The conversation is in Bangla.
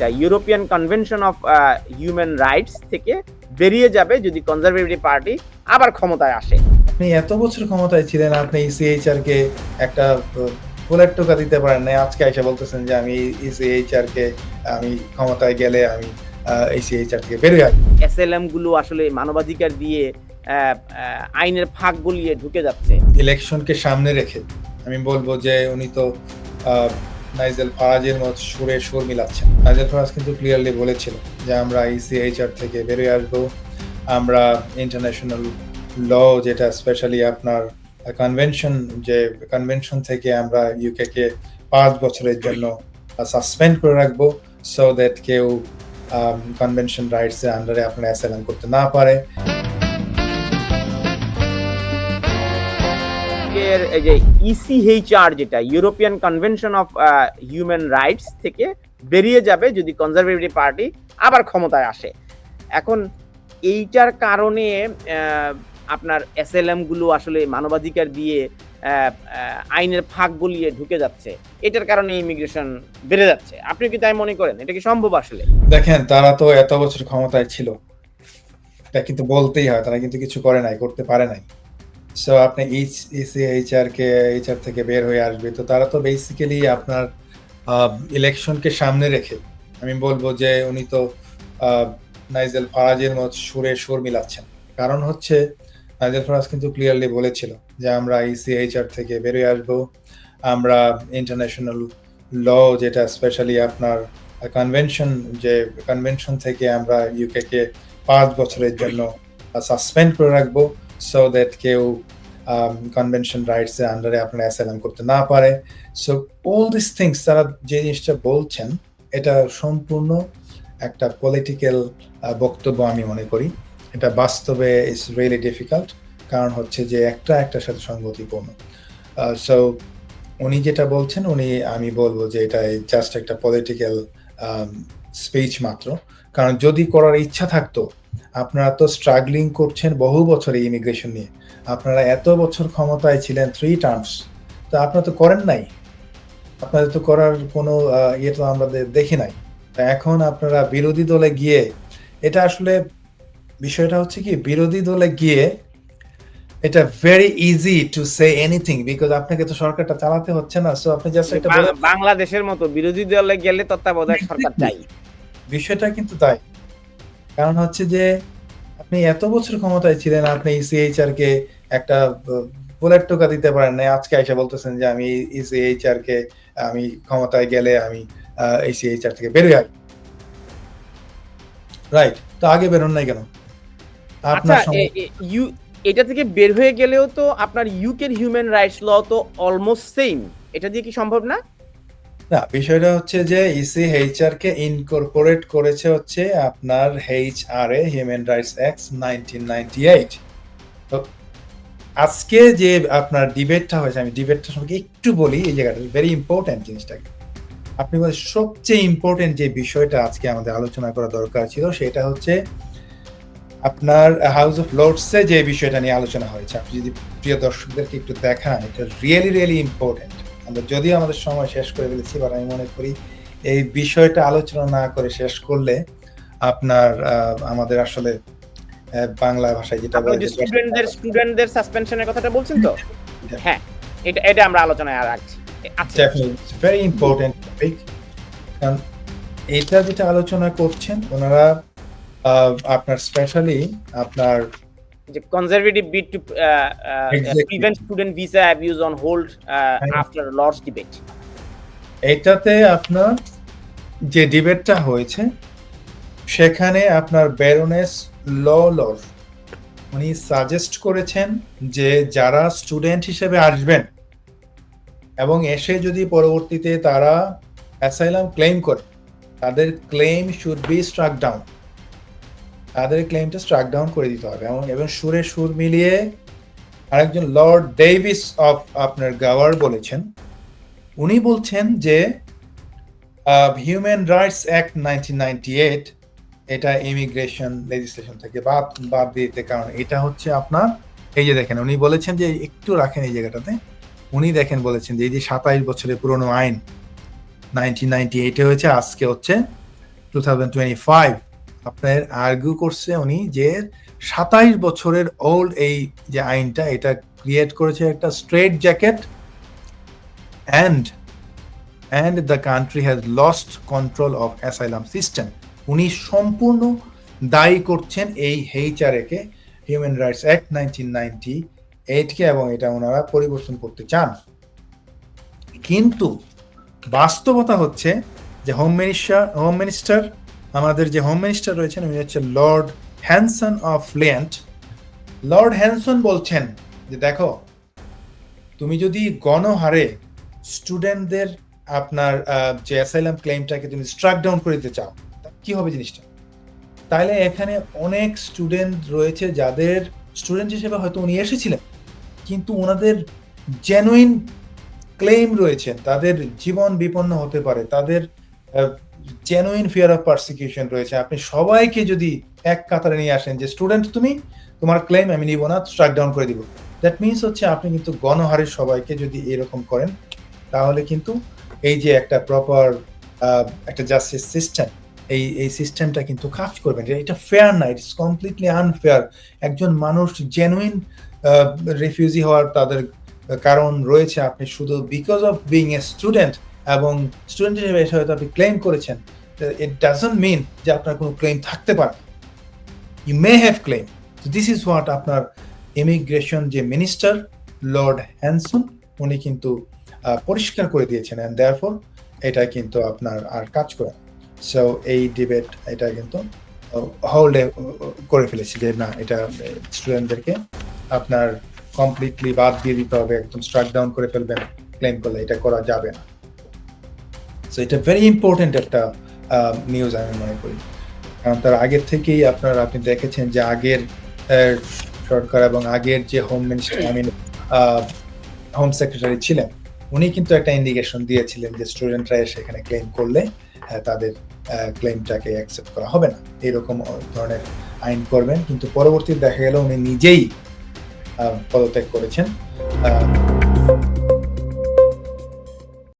European convention of human rights থেকে বেরিয়ে যাবে যদি কনজারভেটিভ পার্টি আবার ক্ষমতায় আসে। আপনি এত বছর ক্ষমতায় ছিলেন আপনি ইসিএইচআর কে একটা বুলেট টোকা দিতে পারেন না আজকে এসে বলতেছেন যে আমি ইসিএইচআর কে আমি ক্ষমতায় গেলে আমি ইসিএইচআর থেকে বেরিয়ে আসব। এসএলএমগুলো আসলে মানবাধিকার দিয়ে আইনের ফাঁক গলিয়ে ঢুকে যাচ্ছে। ইলেকশনকে সামনে রেখে আমি বলব যে উনি তো নাইজেল ফারাজের মত সুরে সুর মিলাচ্ছেন। নাইজেল ফারাজ কিন্তু ক্লিয়ারলি বলেছিল যে আমরা ইসিএইচআর থেকে বেরিয়ে আসব। আমরা ইন্টারন্যাশনাল ল যেটা স্পেশালি আপনার কনভেনশন যে কনভেনশন থেকে আমরা ইউকে কে পাঁচ বছরের জন্য সাসপেন্ড করে রাখব সো দ্যাট কেউ কনভেনশন রাইটস এর আন্ডারে আপনার অ্যাসাইলাম করতে না পারে। যে ইসিএইচআর যেটা European convention of human rights থেকে বেরিয়ে যাবে যদি কনজারভেটিভ পার্টি আবার ক্ষমতায় আসে। এখন এইটার কারণে আপনার এসএলএমগুলো আসলে মানবাধিকার দিয়ে আইনের ফাঁক গলিয়ে ঢুকে যাচ্ছে। এটার কারণে ইমিগ্রেশন বেড়ে যাচ্ছে। আপনি কি তাই মনে করেন? এটা কি সম্ভব আসলে? দেখেন, তারা তো এত বছর ক্ষমতায় ছিল। এটা কিন্তু বলতেই হয়, তারা কিন্তু কিছু করে নাই, করতে পারে নাই। সো আপনি এইচ ইসিএইচআর কে এইচআর থেকে বের হয়ে আসবে। তো তারা তো বেসিক্যালি আপনার ইলেকশনকে সামনে রেখে, আমি বলব যে উনি তো নাইজেল ফারাজের মত সুরে সুর মিলাচ্ছেন। কারণ হচ্ছে, নাইজেল ফারাজ কিন্তু ক্লিয়ারলি বলেছিল যে আমরা ইসিএইচআর থেকে বেরিয়ে আসব। আমরা ইন্টারন্যাশনাল ল যেটা স্পেশালি আপনার কনভেনশন যে কনভেনশন থেকে আমরা ইউকে কে পাঁচ বছরের জন্য সাসপেন্ড করে রাখব। সো দ্যাট কেউ কনভেনশন রাইটস এর আন্ডারে আপনার অ্যাসাইলাম করতে না পারে। সো অল দিস থিংস তারা যে জিনিসটা বলছেন, এটা সম্পূর্ণ একটা পলিটিক্যাল বক্তব্য আমি মনে করি। এটা বাস্তবে ইটস রিয়েলি ডিফিকাল্ট কারণ হচ্ছে যে একটা একটার সাথে সঙ্গতিপূর্ণ। সো উনি যেটা বলছেন, উনি, আমি বলব যে এটা জাস্ট একটা পলিটিক্যাল স্পিচ মাত্র। কারণ যদি করার ইচ্ছা থাকতো আপনারা তো স্ট্রাগলিং করছেন বহু বছরে ইমিগ্রেশন নিয়ে। আপনারা এত বছর ক্ষমতায় ছিলেন থ্রি টার্মস তো আপনারা তো করেন নাই। আপনাদের তো করার কোনো ইয়ে তো আমরা দেখি নাই। তা এখন আপনারা বিরোধী দলে গিয়ে এটা আসলে বিষয়টা হচ্ছে কি বিরোধী দলে গিয়ে এটা very easy to say anything because আপনাকে তো সরকারটা চালাতে হচ্ছে না। সো আপনি জাস্ট এটা বাংলাদেশের মতো বিরোধী দলে গেলে তত্ত্বাবধায়ক সরকার চাই। বিষয়টা কিন্তু তাই। কারণ হচ্ছে যে আপনি এত বছর ক্ষমতায় ছিলেন আপনি ইসিএইচআর কে একটা বুলেট টোকা দিতে পারেন না আজকে এসে বলতেছেন যে আমি ইসিএইচআর কে আমি ক্ষমতায় গেলে আমি ইসিএইচআর থেকে বেরিয়ে আসব রাইট তো আগে বেরোন নাই কেন? আচ্ছা আপনার এ- ইউ এটা থেকে বের হয়ে গেলেও তো আপনার ইউকের হিউম্যান রাইটস ল তো অলমোস্ট সেম এটা দিয়ে কি সম্ভব না? না, বিষয়টা হচ্ছে যে ইসিএইচআর কে ইনকর্পোরেট করেছে হচ্ছে আপনার HR A human rights act nineteen ninety eight তো আজকে যে আপনার ডিবেটটা হয়েছে, আমি ডিবেটটা সম্পর্কে একটু বলি, এই জায়গাটা ভেরি ইম্পর্টেন্ট জিনিসটাকে। আপনি বলেন, সবচেয়ে ইম্পর্টেন্ট যে বিষয়টা আজকে আমাদের আলোচনা করা দরকার ছিল, সেটা হচ্ছে আপনার হাউস অফ লর্ডসে যে বিষয়টা নিয়ে আলোচনা হয়েছে। আপনি যদি প্রিয় দর্শকদেরকে একটু দেখান, এটা রিয়েলি রিয়েলি ইম্পর্টেন্ট আমরা যদিও আমাদের সময় শেষ করে ফেলেছি বাট আমি মনে করি এই বিষয়টা আলোচনা না করে শেষ করলে আপনার আমাদের আসলে বাংলা ভাষায় যেটা বলে স্টুডেন্টদের স্টুডেন্টদের সাসপেনশনের কথাটা বলছেন তো? হ্যাঁ এটা এটা আমরা আলোচনায় আর রাখছি। আচ্ছা। ভেরি ইম্পর্টেন্ট টপিক কারণ এটা যেটা আলোচনা করছেন ওনারা আহ, আপনার স্পেশালি আপনার যে conservative bid to prevent student visa abuse on hold after Lords debate এটাতে আপনার যে ডিবেটটা হয়েছে সেখানে আপনার ব্যারোনেস ল লর উনি সাজেস্ট করেছেন যে যারা স্টুডেন্ট হিসেবে আসবেন এবং এসে যদি পরবর্তীতে তারা অ্যাসাইলাম ক্লেম করে তাদের claim should be struck down তাদের ক্লেমটা স্ট্রাক ডাউন করে দিতে হবে এবং এবং সুরে সুর মিলিয়ে আরেকজন লর্ড ডেভিস অফ আপনার গাওয়ার বলেছেন। উনি বলছেন যে হিউম্যান রাইটস অ্যাক্ট নাইনটিন এটা ইমিগ্রেশন লেজিসলেশন থেকে বাদ বাদ দিতে, কারণ এটা হচ্ছে আপনার, এই যে দেখেন, উনি বলেছেন যে একটু রাখেন এই জায়গাটাতে, উনি দেখেন বলেছেন যে এই যে সাতাইশ বছরের পুরনো আইন নাইনটিন নাইনটি এইটে হয়েছে, আজকে হচ্ছে টু থাউজেন্ড টোয়েন্টি ফাইভ আপনার আর্গু করছে উনি যে সাতাইশ বছরের ওল্ড এই যে আইনটা, এটা ক্রিয়েট করেছে একটা straight jacket and and the country has lost control of asylum system উনি সম্পূর্ণ দায়ী করছেন এই হেইচারেকে human rights act nineteen ninety এইটকে এবং এটা ওনারা পরিবর্তন করতে চান। কিন্তু বাস্তবতা হচ্ছে যে হোম মিনিস্টার হোম মিনিস্টার আমাদের যে হোম মিনিস্টার রয়েছেন, উনি হচ্ছে Lord Hanson of land Lord Hanson বলছেন যে, দেখো, তুমি যদি গণহারে স্টুডেন্টদের আপনার যে অ্যাসাইলাম ক্লেমটাকে তুমি স্ট্রাক ডাউন করে দিতে চাও কি হবে জিনিসটা? তাইলে এখানে অনেক স্টুডেন্ট রয়েছে যাদের স্টুডেন্ট হিসেবে হয়তো উনি এসেছিলেন, কিন্তু ওনাদের জেনুইন ক্লেম রয়েছে। তাদের জীবন বিপন্ন হতে পারে। তাদের জেনুইন ফিয়ার অফ পার্সিকিউশন রয়েছে। আপনি সবাইকে যদি এক কাতারে নিয়ে আসেন যে স্টুডেন্ট তুমি তোমার ক্লেম আমি নিব না স্ট্রাক ডাউন করে দিব। দ্যাট মিনস হচ্ছে আপনি কিন্তু গণহারে সবাইকে যদি এরকম করেন, তাহলে কিন্তু এই যে একটা প্রপার একটা জাস্টিস সিস্টেম এই এই সিস্টেমটা কিন্তু কাজ করবে এটা ফেয়ার না ইটস কমপ্লিটলি আনফেয়ার একজন মানুষ জেনুইন রিফিউজি হওয়ার তাদের কারণ রয়েছে। আপনি শুধু because of being a student এবং স্টুডেন্ট হিসেবে এসে হয়তো আপনি ক্লেম করেছেন ইট ডাজন্ট মিন যে আপনার কোনো ক্লেম থাকতে পারে। You may have claim this is what আপনার ইমিগ্রেশন যে মিনিস্টার লর্ড হ্যানসন উনি কিন্তু পরিষ্কার করে দিয়েছেন অ্যান্ড দেয়ারফর এটা কিন্তু আপনার আর কাজ করে সো এই ডিবেট এটা কিন্তু হোল্ডে করে ফেলেছি যে না, এটা স্টুডেন্টদেরকে আপনার কমপ্লিটলি বাদ দিয়ে দিতে হবে, একদম স্ট্রাক ডাউন করে ফেলবেন ক্লেম করলে এটা করা যাবে না। সো এটা ভেরি ইম্পর্টেন্ট একটা নিউজ আমি মনে করি। কারণ তার আগের থেকেই আপনার আপনি দেখেছেন যে আগের সরকার এবং আগের যে home minister I mean home secretary ছিলেন, উনি কিন্তু একটা ইন্ডিকেশন দিয়েছিলেন যে স্টুডেন্টরা এসে এখানে ক্লেম করলে তাদের ক্লেমটাকে অ্যাকসেপ্ট করা হবে না। এরকম ধরনের আইন করবেন, কিন্তু পরবর্তী দেখা গেল উনি নিজেই পদত্যাগ করেছেন।